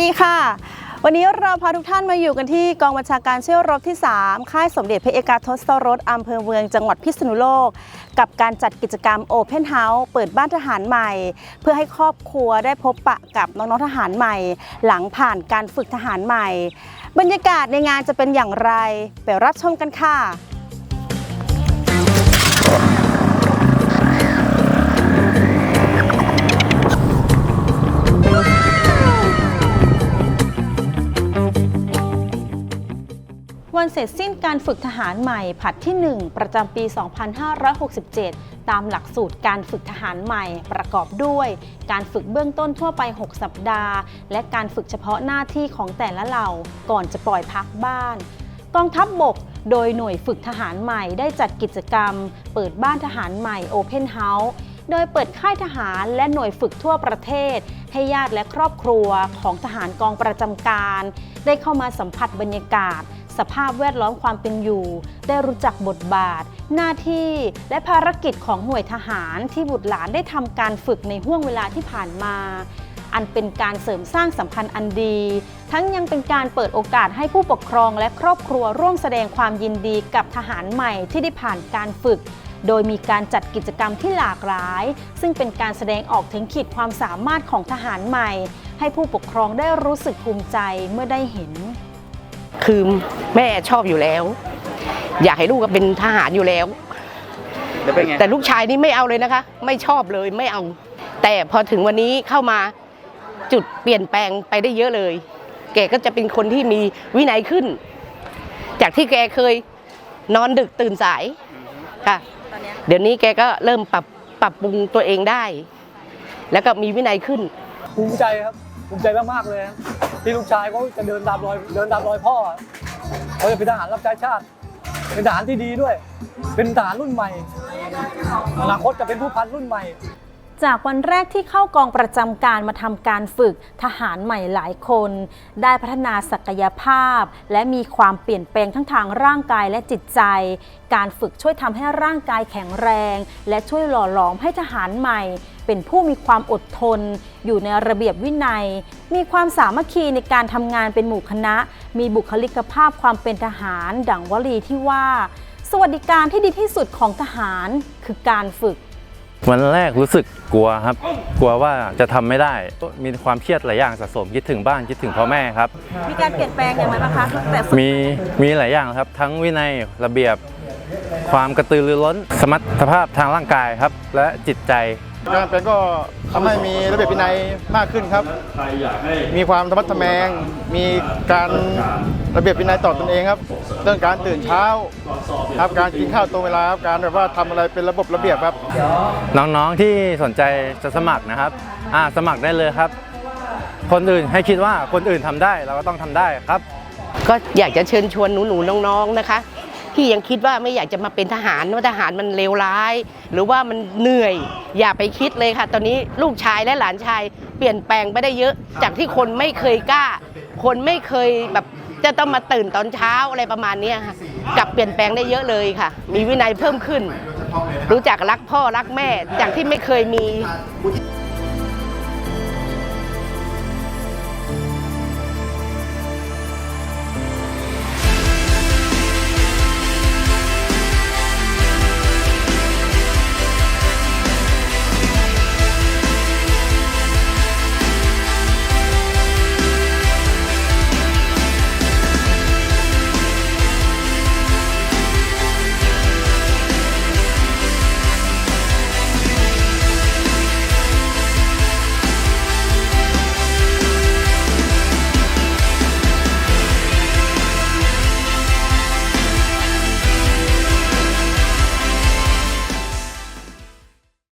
วัสดีค่ะ วันนี้เราพาทุกท่านมาอยู่กันที่กองบัญชาการเชี่ยวรบที่ 3 ค่ายสมเด็จพระเอกาทศรสอำเภอเมืองจังหวัดพิษณุโลก กับการจัดกิจกรรม Open House เปิดบ้านทหารใหม่ เพื่อให้ครอบครัวได้พบปะกับน้องๆทหารใหม่ หลังผ่านการฝึกทหารใหม่ บรรยากาศในงานจะเป็นอย่างไร ไปรับชมกันค่ะ วันเสร็จสิ้นการฝึกทหารใหม่ผัดที่ 1 ประจำปี 2567 ตามหลักสูตรการฝึกทหารใหม่ประกอบด้วย การฝึกเบื้องต้นทั่วไป 6 สัปดาห์ และการฝึกเฉพาะหน้าที่ของแต่ละเหล่าก่อนจะปล่อยพักบ้าน กองทัพบบกโดยหน่วยฝึกทหารใหม่ได้จัดกิจกรรม เปิดบ้านทหารใหม่ Open House โดยเปิดค่ายทหารและหน่วยฝึกทั่วประเทศ ให้ญาติและครอบครัวของทหารกองประจำการ ได้เข้ามาสัมผัสบรรยากาศ สภาพแวดล้อมความเป็นอยู่ ได้รู้จักบทบาท หน้าที่และภารกิจของหน่วยทหารที่บุตรหลานได้ทำการฝึกในห่วงเวลาที่ผ่านมา อันเป็นการเสริมสร้างสัมพันธ์อันดี ทั้งยังเป็นการเปิดโอกาสให้ผู้ปกครองและครอบครัวร่วมแสดงความยินดีกับทหารใหม่ที่ได้ผ่านการฝึกโดยมีการจัดกิจกรรมที่หลากหลาย ซึ่งเป็นการแสดงออกถึงขีดความสามารถของทหารใหม่ ให้ผู้ปกครองได้รู้สึกภูมิใจเมื่อได้เห็น คือแม่ชอบอยู่แล้ว อยากให้ลูกก็เป็นทหารอยู่แล้ว แล้วเป็นไงแต่ลูกชายนี่ไม่เอาเลยนะคะ ไม่ชอบเลยไม่เอา แต่พอถึงวันนี้เข้ามาจุดเปลี่ยนแปลงไปได้เยอะเลย แกก็จะเป็นคนที่มีวินัยขึ้น จากที่แกเคยนอนดึกตื่นสายค่ะเดี๋ยวนี้แกก็เริ่มปรับปรับปรุงตัวเองได้ แล้วก็มีวินัยขึ้น ภูมิใจครับ ภูมิใจมากๆเลยครับที่ลูกชายเขาจะเดินตามรอยเดินตามรอยพ่อเขาจะเป็นทหารรับใช้ชาติ เป็นทหารที่ดีด้วย เป็นทหารรุ่นใหม่อนาคตจะเป็นผู้พันรุ่นใหม่ จากวันแรกที่เข้ากองประจำการมาทำการฝึกทหารใหม่หลายคน ได้พัฒนาศักยภาพ และมีความเปลี่ยนแปลงทั้งทางร่างกายและจิตใจ การฝึกช่วยทำให้ร่างกายแข็งแรง และช่วยหล่อหลอมให้ทหารใหม่ เป็นผู้มีความอดทน อยู่ในระเบียบวินัย มีความสามัคคีในการทำงานเป็นหมู่คณะ มีบุคลิกภาพความเป็นทหาร ดังวลีที่ว่า สวัสดิการที่ดีที่สุดของทหารคือการฝึก วันแรกรู้สึกกลัวครับ กลัวว่าจะทำไม่ได้ มีความเครียดหลายอย่างสะสมคิดถึงบ้านคิดถึงพ่อแม่ครับ มีการเปลี่ยนแปลงอย่างไรบ้างคะตั้งแต่ฝึกมีมีหลายอย่างครับ ทั้งวินัยระเบียบ ความกระตือรือร้น สมรรถภาพทางร่างกายครับ และจิตใจ การเปลี่ยนก็ทำให้มีระเบียบวินัยมากขึ้นครับ มีความธรรมัดทะแมง มีการระเบียบวินัยต่อตนเองครับ เรื่องการตื่นเช้าครับการกินข้าวตรงเวลาครับการแบบว่าทำอะไรเป็นระบบระเบียบครับ น้องๆที่สนใจจะสมัครนะครับอ่าสมัครได้เลยครับ คนอื่นให้คิดว่าคนอื่นทำได้เราก็ต้องทำได้ครับ ก็อยากจะเชิญชวนหนูๆน้องๆนะคะ ที่ยังคิดว่าไม่อยากจะมาเป็นทหารว่าทหารมันเลวร้าย หรือว่ามันเหนื่อย อย่าไปคิดเลยค่ะ ตอนนี้ลูกชายและหลานชาย เปลี่ยนแปลงไปได้เยอะ จากที่คนไม่เคยกล้า คนไม่เคยแบบจะต้องมาตื่นตอนเช้าอะไรประมาณนี้ค่ะกลับเปลี่ยนแปลงได้เยอะเลยค่ะ มีวินัยเพิ่มขึ้น รู้จักรักพ่อรักแม่ จากที่ไม่เคยมี